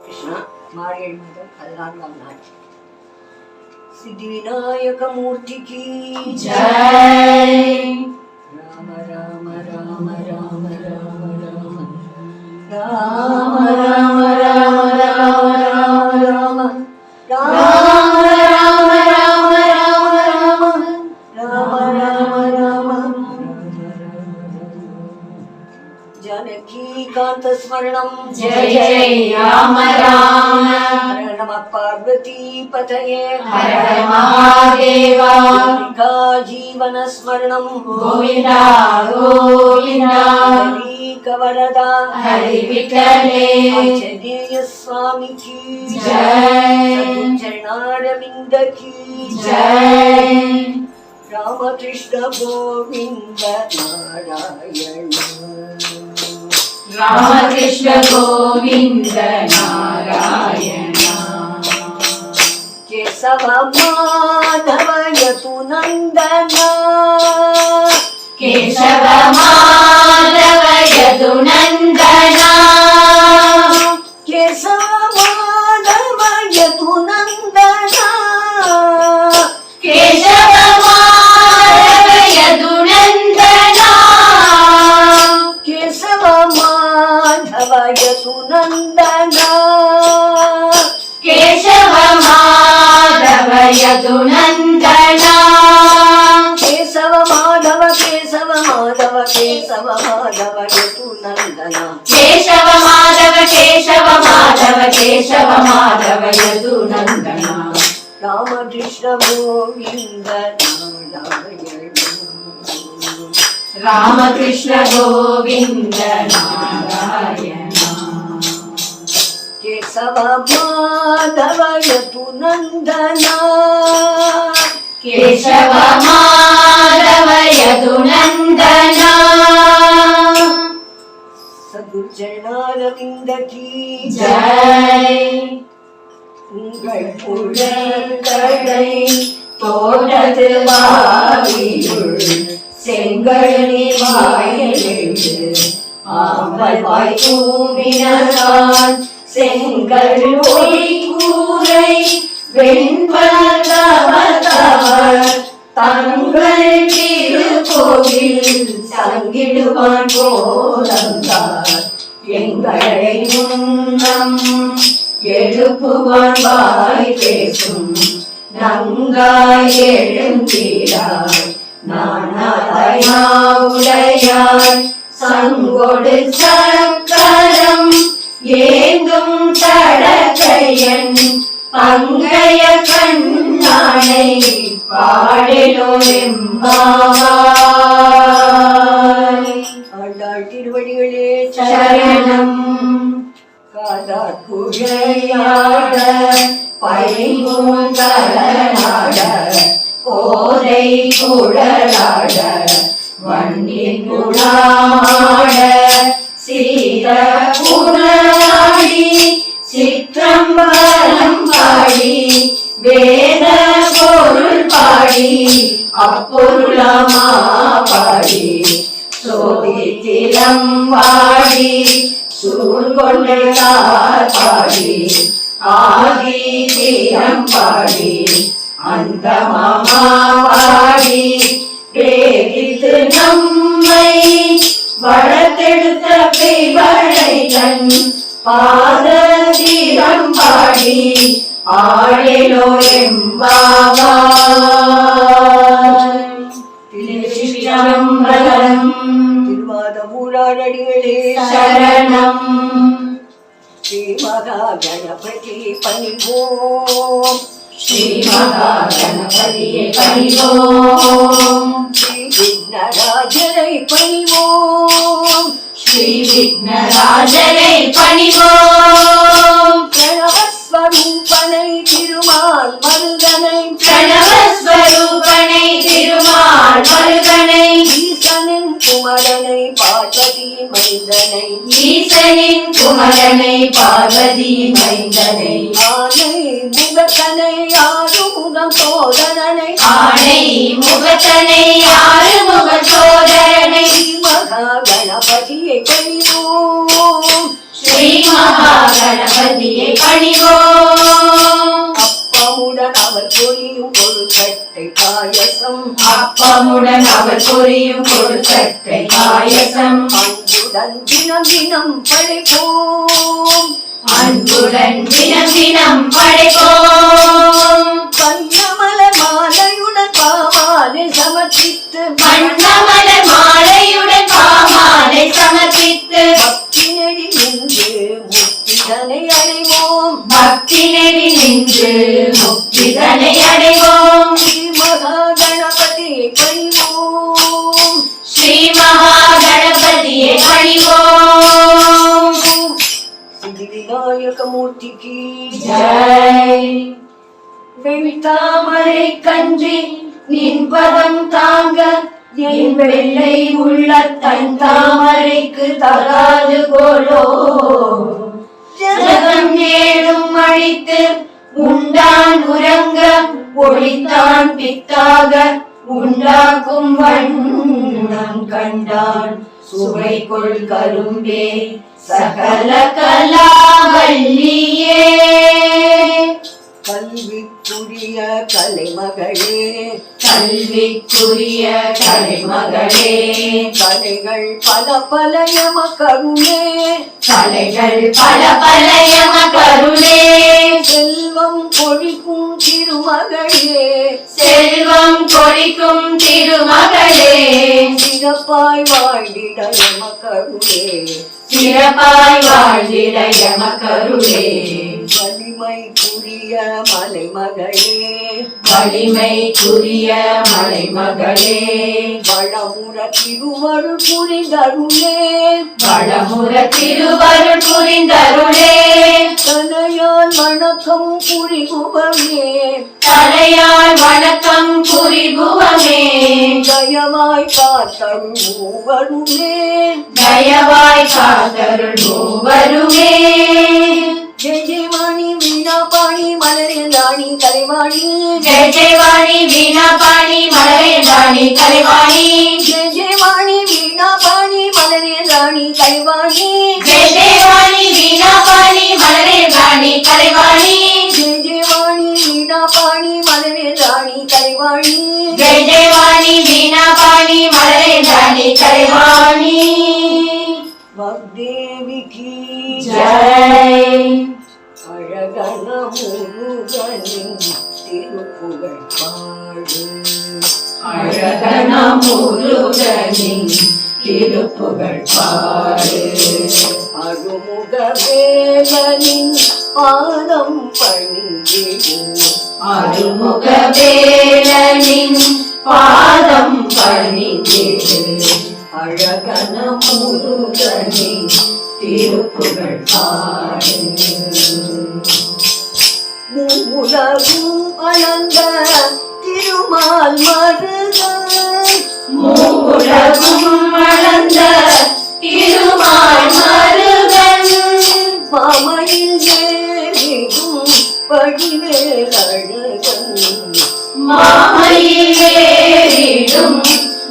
కృష్ణ మారేడు మాత్రం పదహారులో నాటి సిద్ధివినాయకమూర్తికి రామ రామ రామ రామ రామ రామ రామ రామ स्मरणं जय जय राम राम हर नमः पार्वतीपतये हर महादेवा जीवनस्मरणं गोविन्दा गोविन्दा कवरदा हरि विठले जय स्वामी की जय चरणारविंद की जय रामकृष्ण गोविन्द नारायण రామకృష్ణ గోవింద నారాయణ కేశవ మాధవ యదునందన కేశవ మాధవ యదునందన ಯದುನಂದನ ಕೇಶವ ಮಾಧವ ಯದುನಂದನ ಕೇಶವ ಮಾಧವ ಕೇಶವ ಮಾಧವ ಕೇಶವ ಮಾಧವ ಯದುನಂದನ ಕೇಶವ ಮಾಧವ ಕೇಶವ ಮಾಧವ ಕೇಶವ ಮಾಧವ ಯದುನಂದನ ರಾಮಕೃಷ್ಣ ಗೋವಿಂದ ರಾಮಕೃಷ್ಣ ಗೋವಿಂದ ನಾರಾಯಣ ಬಸವ ಮಾಧವಯತು ನಂದನಾ ಕೇಶವ ಮಾಧವಯತು ನಂದನಾ சதுர்ஜனாரவிந்த கீ ஜெய் உங்கள் புழல்களை தோட்டது வாரியுள் செங்கழனி வாயிலிருந்து ஆம்பல் வாய் தூவினான் செங்கல் ஒளி கூரை வெண்பலத்தவர் தங்கள் திருக்கோவில் சங்கிடுவான் போலந்தார். எங்களை முன்னம் எழுப்புவான் வாய் பேசும். நங்காய் எழுந்தீராய். நானாயுடையாய் சங்கொடு சக்கரம் பங்கையன் பங்கைய கண்ணானை பாடிடோ திருவடிகளே சரணம். காதார் புழையாட பைமுந்தலாட கோதை குழலாட வண்டின் குழாட சீத குழலாடி சிற்றம்பலம் பாடி வேத பொருள் பாடி அப்பொருளமா பாடி. சோதித்திலம் பாடி சூழ்கொண்டு பாடி. ஆதி தீரம் பாடி அந்த மாமா பாடி பிரேரித்து நம்மை வளர்த்தெடுத்த பிவளை தன் பாத தீரம் பாடி ஆழிலோ எம்பாவாய் திருச்சிற்றம்பலம் திருவாத ஊழாடடிகளே சரணம். ஸ்ரீ மகா கணபதி பணிவோம். ஸ்ரீ மகா கணபதியை பணிவோம். ஸ்ரீ விக்னராஜரை பணிவோம். ஸ்ரீ விக்னராஜரை பணிவோம். மருகனை ஈசனின் குமரனை பார்வதி மைந்தனை. ஈசனின் குமரனை பார்வதி மைந்தனை. ஆனை முகத்தனை ஆறுமுக முகம் சோதரனை ஆணை முகத்தனை ஆறு முக சோதரனை மகா கணபதியை பணிவோம் ஸ்ரீ மகா கணபதியை அப்பமுடன் அவர் பொரியும் கொடுக்கட்டை பாயசம். அன்புடன் தினம் தினம் படைப்போம். அன்புடன் தினம் தினம் படைப்போம். கண்ணமல மாலையுடன் பாமாலை சமர்ப்பித்து வண்ணமல மாலையுடன் பாமாலை சமர்ப்பித்து பக்தி நெறி நின்று முக்திதனை அடைவோம். பக்தி நெறி நின்று முக்திதனை அடைவோம். பணிவோம். ஸ்ரீ மகா கணபதியை பணிவோம். சிதி விநாயக மூர்த்திக்கு ஜெய். வெண்தாமரை கன்றி நின் பதம் தாங்க என் வெள்ளை உள்ள தன் தாமரைக்கு தகாது போலோ ஜகம் ஏழும் அழித்து உண்டான் உறங்க ஒளித்தான் பித்தாக உண்டாக்கும் வண்ணம் கண்டான் சுவை கொள் கரும்பே சகல கலாவல்லியே. கல்வி கல்விக்குரிய கலைமகளே. கல்விக்குரிய கலைமகளே. கலைகள் பல பல எம கருணே. கலைகள் பல பல எம கருணே. செல்வம் பொழிக்கும் திருமகளே. செல்வம் கொடிக்கும் திருமகளே. சிறப்பாய் வாழ்ந்திட எம கருணே. சிறப்பாய் வாழ்ந்திட எம கருணே. வலிமைக்குரிய மலைமகளே. வலிமைக்குரிய மலைமகளே. வளமுற திருவருள் புரிதருளே வளமுற திருவருள் புரிந்தருளே. தனையால் வணக்கம் புரிகுவமே தலையால் வணக்கம் புரிபுவமே. தயவாய் காத்தருள் மூவருமே தயவாய் காத்தருள் மூவருமே वाणी कलेवाणी जय जय वाणी वीणा पाणी मलरे राणी कलेवाणी जय जय वाणी वीणा पाणी मलरे राणी कलेवाणी जय जय वाणी वीणा पाणी मलरे राणी कलेवाणी जय जय वाणी वीणा पाणी मलरे राणी कलेवाणी जय जय वाणी वीणा पाणी मलरे राणी कलेवाणी वाग्देवी की जय முருகனின் திருப்புகழ் பாடு அழகன முருகனின் திருப்புகழ் பாடு அருமுக வேலனின் பாதம் பணிந்திடு அருமுக வேலனின் பாதம் அழகன முருகனின் திருப்புகழ் பாடு உலகும் அளந்த திருமால் அளந்த திருமால் மருகன் மாமையில் ஏறிடும்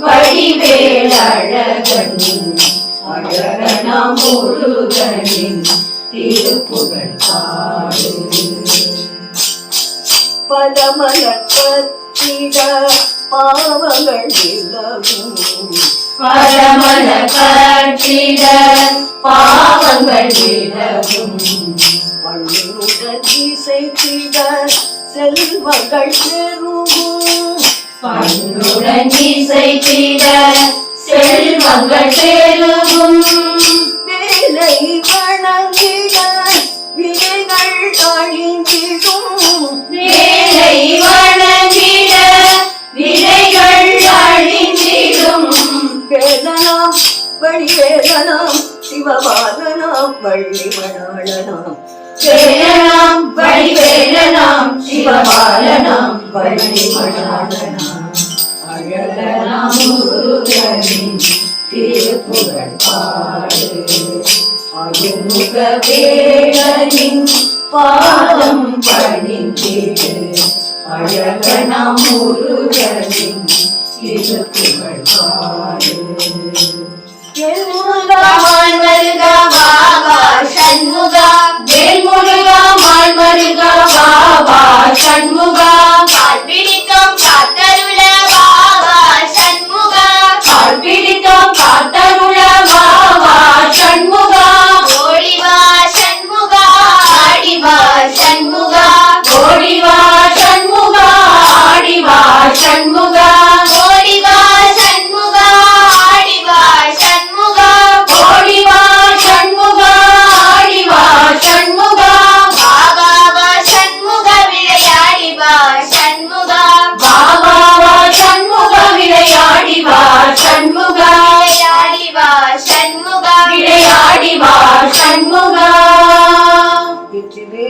மாமையில் அழகன. முருகனின் திருப்புகழ் பதமலத்திட பாவங்கள் நிலவும். பரமல கட்டிட பாவங்கள் விலகும் செல்வங்கள் பெருகும். பண்ணுடன் இசைத்திட செல்வங்கள் பெருகும். வேலை வணங்கிட வினைகள் அழிந்திடும். வேலை வணங்கிட வினைகள் அழிந்திடும். வேலனாம் வழிவேலனாம் சிவபாலனாம் வள்ளி மணாளனாம் வேலனாம் வடிவேலனாம் சிவபாலனாம் வள்ளி மணாளனாம் அழகனாம் முருகனின் திருப்புகழ் பாடு அருமுக வேலனின் பாதம் பணிந்திடு அழகனாம் முருகனின் திருப்புகழ் பாடு. மால் மருகா பாபா சண்முகா வேல் முருகா மால் மருகா பாபா சண்முகா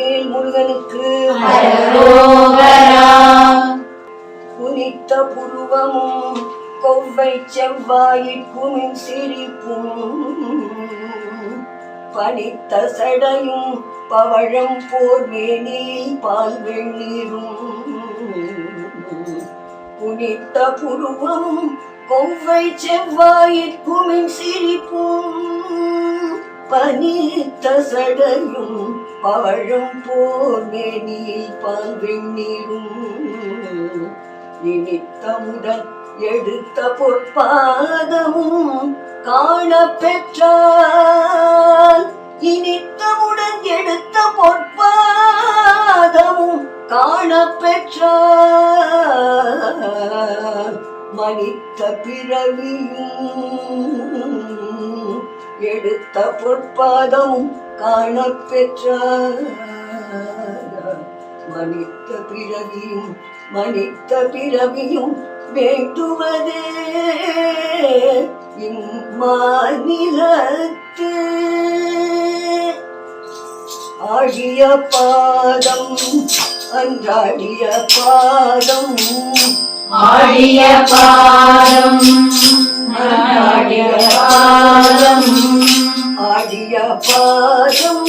வெற்றிவேல் முருகனுக்கு. குனித்த புருவமும் கொவ்வை செவ்வாயிற்கும் சிரிப்பும் பனித்த சடையும் பவழம் போர் மேனி பால் வெந்நீரும். குனித்த புருவமும் கொவ்வை செவ்வாயிற்கும் சிரிப்பும் பனித்த சடையும் பழம் போர் மேனியில் இனித்தமுடன் எடுத்த பொற்பாதமும் காண பெற்றால் இனித்தமுடன் எடுத்த பொற்பாதமும் காண பெற்றால் மனித்த பிறவியும் எடுத்த பொற்பாதமும் காண பெற்றால் மனித்த பிறவியும் மனித்த பிறவியும் வேண்டுவதே. இம்மாநிலத்து. ஆழிய பாதம் அன்றாடிய பாதம். ஆழிய பாதம் அன்றாடிய பாதம். ஆடிய பாதம்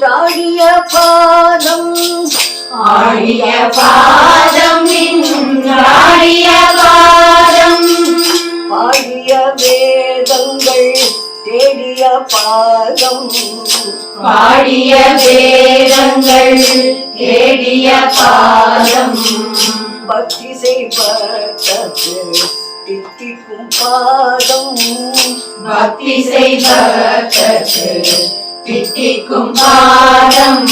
தாடிய பாதம். ஆடிய பாதம் ஆடிய பாதம். பாடிய வேதங்கள் தேடிய பாதம். பாடிய வேதங்கள் தேடிய பாதம். பக்தி செய்வதற்கு தித்திக்கும் பாதம். பக்தி செய்வதற்கு தித்திக்கும் பாதம்.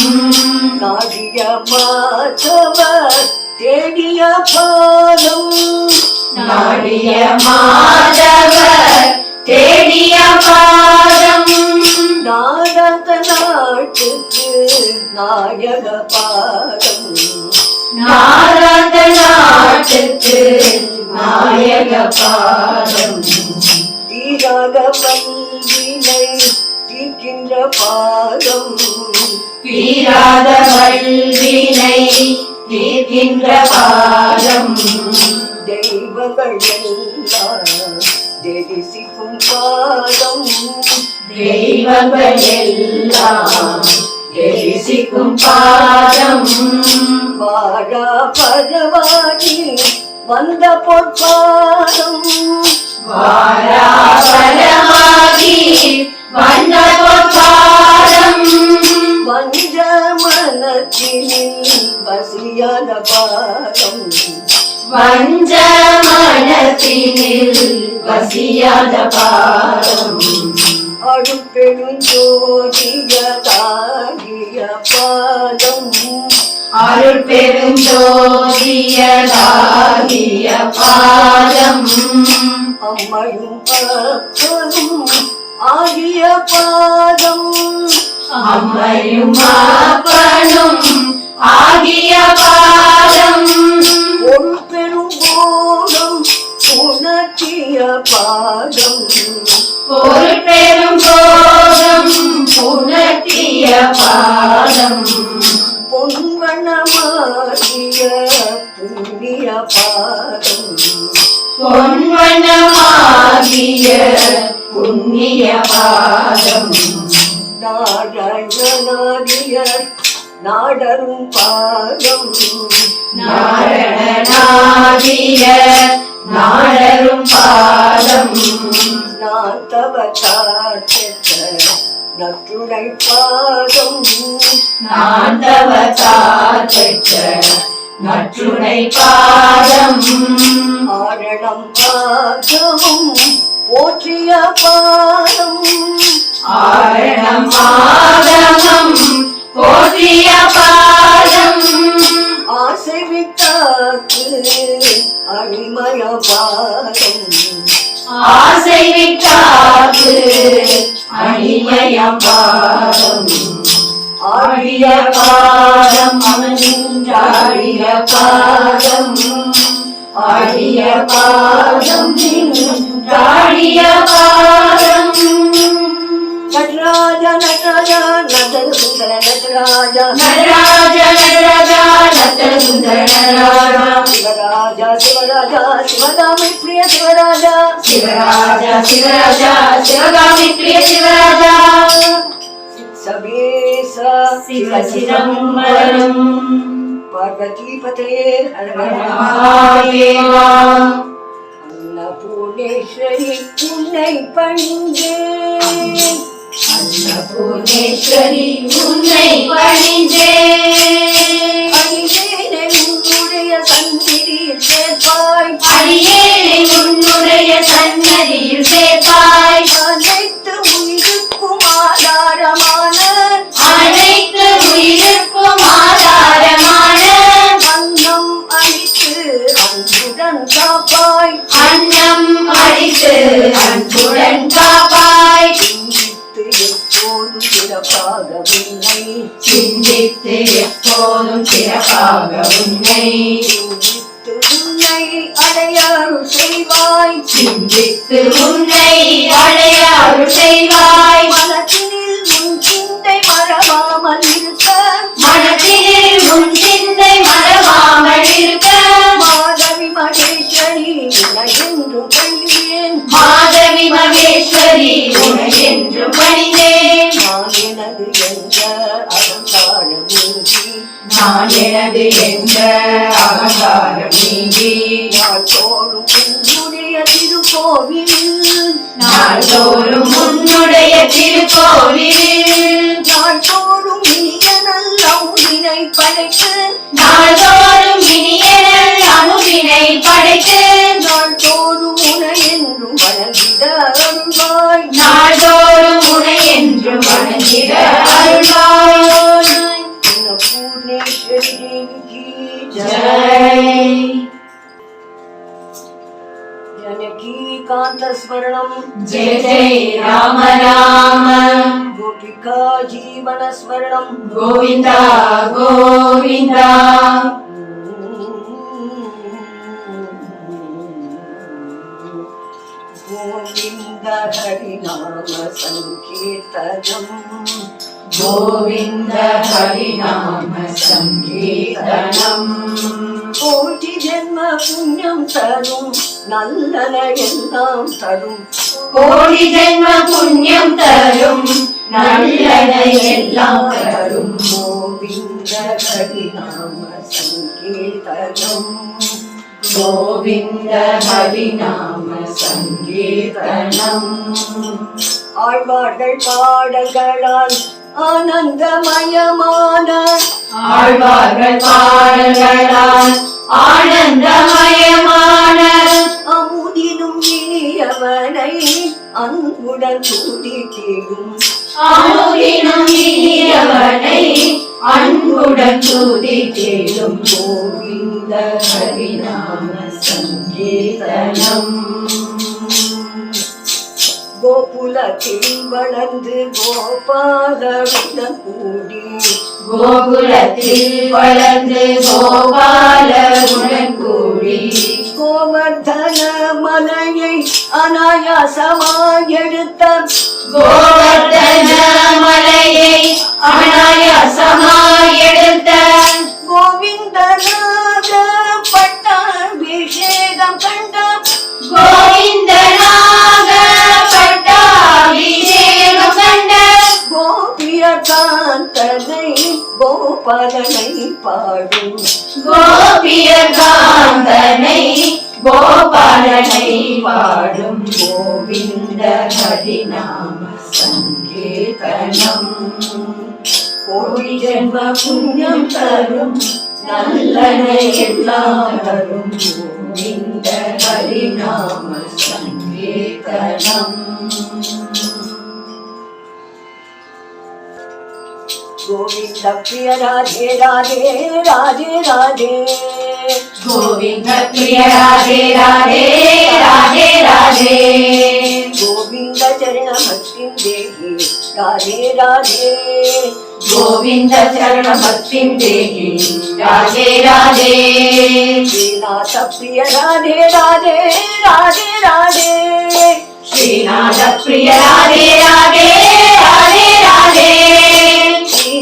நாடிய மாதவர் தேடிய பாதம். நாடிய மாதவர் தேடிய பாதம். நாடக நாட்டுக்கு நாயக பாதம். நாரத நாட்டுக்கு நாயக பாதம். தீராத வல்வினை தீர்க்கின்ற பாதம். தீராத வல்வினை தீர்க்கின்ற பாதம். தெய்வங்கள் எல்லாம் தெரிசிக்கும் பாதம். தெய்வங்கள் எல்லாம் எரிசிக்கும் பாதம் வாழா பரவாடி வந்த பொற்பாதம் வாராபரமாகி வந்த பாதம் வஞ்ச மனத்தினில் வசியாத பாதம் வஞ்ச மனத்தினில் வசியாத பாதம் அடுப்பெருஞ்சோதிய தாகிய பாதம் அருள் பெருஞ்சோதியதாகிய பாதம். அம்மையும் அப்பனும் ஆகிய பாதம். அம்மையும் அப்பனும் ஆகிய பாதம். ஒரு பெரும் போகம் உணர்த்திய பாதம். ஒரு பெரும் போகம் புணர்த்திய பாதம் பொன்வனமாகிய புண்ணிய பாதம். பொன்வனமாகிய புண்ணிய பாதம். நாராயணாதிய நாடரும் பாதம். நாரணனாகிய நாடரும் பாதம். நான் தவத்தாற்ற நற்றுடை பாதம் நான் தவத்தார் பெற்ற நற்றுணை பாதம் ஆரணம் பாதமும் போற்றிய பாதம் ஆரணம் ஆகமம் போற்றிய பாதம் ஆசை விட்டாக்கு அடிமய பாதம் ஆசை விட்டாக்கு அடிமயம் பாதம் ஆடிய பாதம் அவனின்றாடிய பாதம் ஆடிய நின்றாடிய பாதம் நடராஜ நடராஜ. நடன சுந்தர நடராஜ நடராஜ நடராஜா நத்தன சுந்தர நடராஜா. శివరాజా శివగామి ప్రియ శివరాజా. శివరాజా శివరాజా శివగామి ప్రియ శివరాజా. సవేస శివ చిదంబరం పార్వతీపతే హర మహాదేవా అన్నపూర్ణేశ్వరి పుణ్యై పండే అన్నపూర్ణేశ్వరి పుణ్యై పండే சந்நிதியில் சேர்ப்பாய் அடியேனை உன்னுடைய சன்னதியில் சேர்ப்பாய் சிந்தித்து உன்னை அடையாறு செய்வாய். மனத்தினில் உன் சிந்தை மறவாமல் இருக்க. மனத்தினில் உன் சிந்தை மறவாமல் இருக்க. மாதவி மகேஸ்வரி உன்னை என்றும் பணிவேன் மாதவி மகேஸ்வரி உனை என்று பணிந்தேன் நான் எனது என்ற அகங்காரம் நீங்கி நான் எனது என்ற அகங்காரம் நீங்கி நாள்தோறும் உன்னுடைய திருக்கோவிலில் நாள்தோறும் உன்னுடைய திருக்கோவிலில் நாள்தோறும் இனிய நல்ல உன்னை படைத்து. நாள்தோறும் இனிய நல் அணுவினை படைத்து. நாள்தோறும் உனை என்றும் வணங்கிட அருள்வாய். நாள்தோறும் உனை என்று வணங்கிட அருள்வாய். பூர்ணேஸ்வரி தேவிக்கு ஜெய். ஜனகி காந்த ஸ்மரணம் ஜெய ஜெய ராம ராம கோபிகா ஜீவன ஸ்மரணம் கோவிந்தா கோவிந்தா கோவிந்த ஹரிநாம சங்கீர்த்தனம் கோவிந்த ஹரிநாம சங்கீர்த்தனம் கோடி ஜென்ம புண்ணியம் தரும் நல்லன எல்லாம் தரும். கோடி ஜென்ம புண்ணியம் தரும் நல்லதை எல்லாம் தரும். கோவிந்த ஹரிநாம சங்கீர்த்தனம் கோவிந்த ஹரிநாம சங்கீர்த்தனம் ஆழ்வார்கள் பாடல்களால் ஆனந்தமயமான ஆழ்வார்கள் பாடல்களால் ஆனந்தமயமான அமுதினும் இனியவனை அன்புடன் துதித்திடும். அமுதினும் இனியவனை அன்புடன் துதித்திடும். கோவிந்த ஹரிநாம சங்கீர்த்தனம் கோகுலத்தில் வளர்ந்து கோபாலருடன் கூடி. கோகுலத்தில் வளர்ந்து கோபாலருடன் கூடி. கோவர்தன மலையை அனாயாசமாய் எடுத்த கோவர்தன பட்டாபிஷேகம் கண்ட கோபிய காந்தனை கோபாலனை பாடும் கோபியர் காந்தனை கோபாலனை பாடும் கோவிந்த ஹரிநாம சங்கீர்த்தனம் கோடி ஜென்ம புண்ணியம் தரும் நல்லனை எல்லாம் தரும் கோவிந்த ஹரிநாம சங்கீர்த்தனம் गोविंद प्रिय राधे राधे राधे राधे। गोविंद प्रिय राधे राधे राधे राधे। गोविंद चरण भक्ति देहि राधे राधे। गोविंद चरण भक्ति देहि राधे राधे। श्रीनाथ प्रिय राधे राधे राधे राधे। श्रीनाथ प्रिय राधे राधे राधे राधे।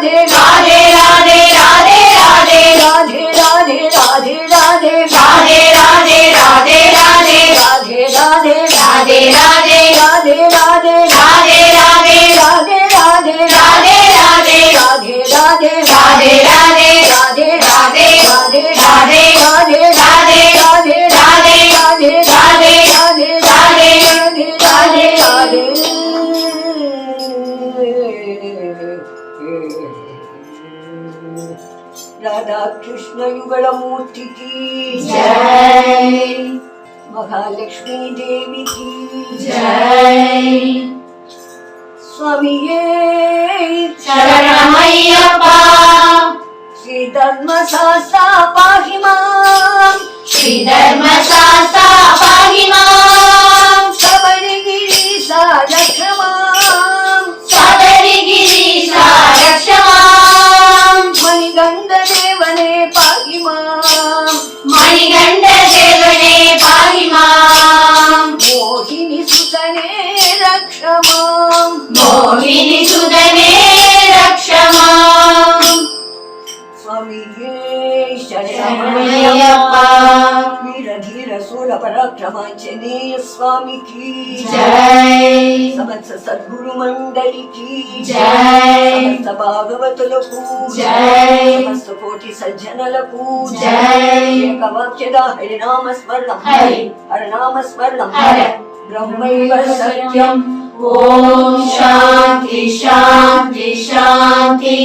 verdadeiro. मूर्ति की जय महालक्ष्मी देवी की जय स्वामिये शरणमय्यप्पा श्रीधर्मशास्त्रा पाहि माम् श्रीधर्मशास्त्रा पाहि माम् மணிகண்ட भगवान स्वामी की। जय। समस्त सदगुरु मंडली की। जय। समस्त भागवत लपू जय। समस्त कोटि सज्जन लपू जय। कवक्षदा हरि नाम स्मरण हरि। हरि नाम स्मरण हरि। ब्रह्मैव सत्यम। ओम शांति शांति शांति